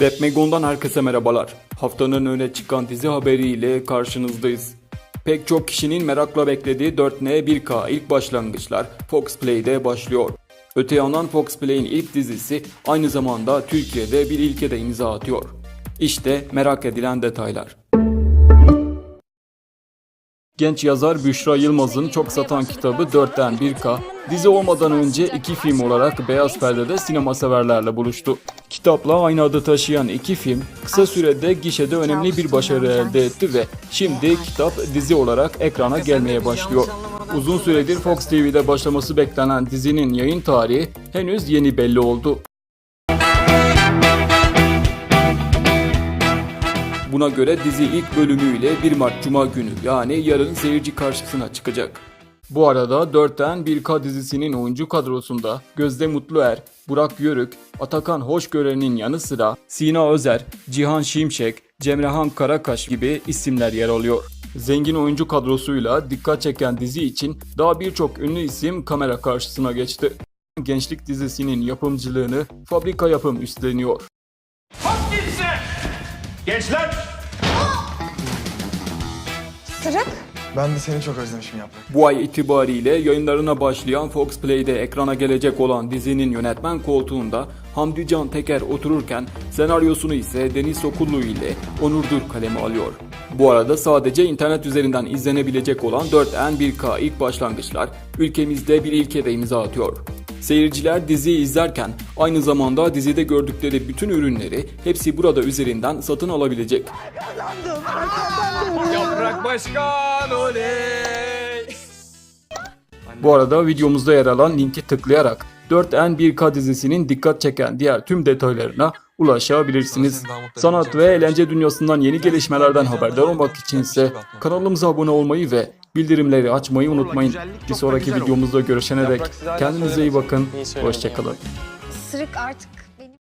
Webmegon'dan herkese merhabalar. Haftanın öne çıkan dizi haberiyle karşınızdayız. Pek çok kişinin merakla beklediği 4N 1K ilk başlangıçlar Fox Play'de başlıyor. Öte yandan Fox Play'in ilk dizisi aynı zamanda Türkiye'de bir ilke de imza atıyor. İşte merak edilen detaylar. Genç yazar Büşra Yılmaz'ın çok satan kitabı 4'ten 1K, dizi olmadan önce iki film olarak Beyaz Perde'de sinema severlerle buluştu. Kitapla aynı adı taşıyan iki film kısa sürede gişede önemli bir başarı elde etti ve şimdi kitap dizi olarak ekrana gelmeye başlıyor. Uzun süredir Fox TV'de başlaması beklenen dizinin yayın tarihi henüz yeni belli oldu. Buna göre dizi ilk bölümüyle 1 Mart Cuma günü yani yarın seyirci karşısına çıkacak. Bu arada 4'ten 1K dizisinin oyuncu kadrosunda Gözde Mutluer, Burak Yörük, Atakan Hoşgören'in yanı sıra Sina Özer, Cihan Şimşek, Cemrehan Karakaş gibi isimler yer alıyor. Zengin oyuncu kadrosuyla dikkat çeken dizi için daha birçok ünlü isim kamera karşısına geçti. Gençlik dizisinin yapımcılığını Fabrika Yapım üstleniyor. Gençler! Sırık. Ben de seni çok özlemişim Yaprak. Bu ay itibariyle yayınlarına başlayan Fox Play'de ekrana gelecek olan dizinin yönetmen koltuğunda Hamdi Can Teker otururken senaryosunu ise Deniz Sokullu ile Onur Dur kaleme alıyor. Bu arada sadece internet üzerinden izlenebilecek olan 4N1K ilk başlangıçlar ülkemizde bir ilke de imza atıyor. Seyirciler diziyi izlerken aynı zamanda dizide gördükleri bütün ürünleri hepsi burada üzerinden satın alabilecek. Yaprak Başkan oley! Bu arada videomuzda yer alan linki tıklayarak 4N1K dizisinin dikkat çeken diğer tüm detaylarına ulaşabilirsiniz. Sanat ve eğlence dünyasından yeni gelişmelerden haberdar olmak içinse kanalımıza abone olmayı ve bildirimleri açmayı unutmayın. Bir sonraki videomuzda görüşene dek kendinize iyi bakın. Hoşçakalın. Sırık artık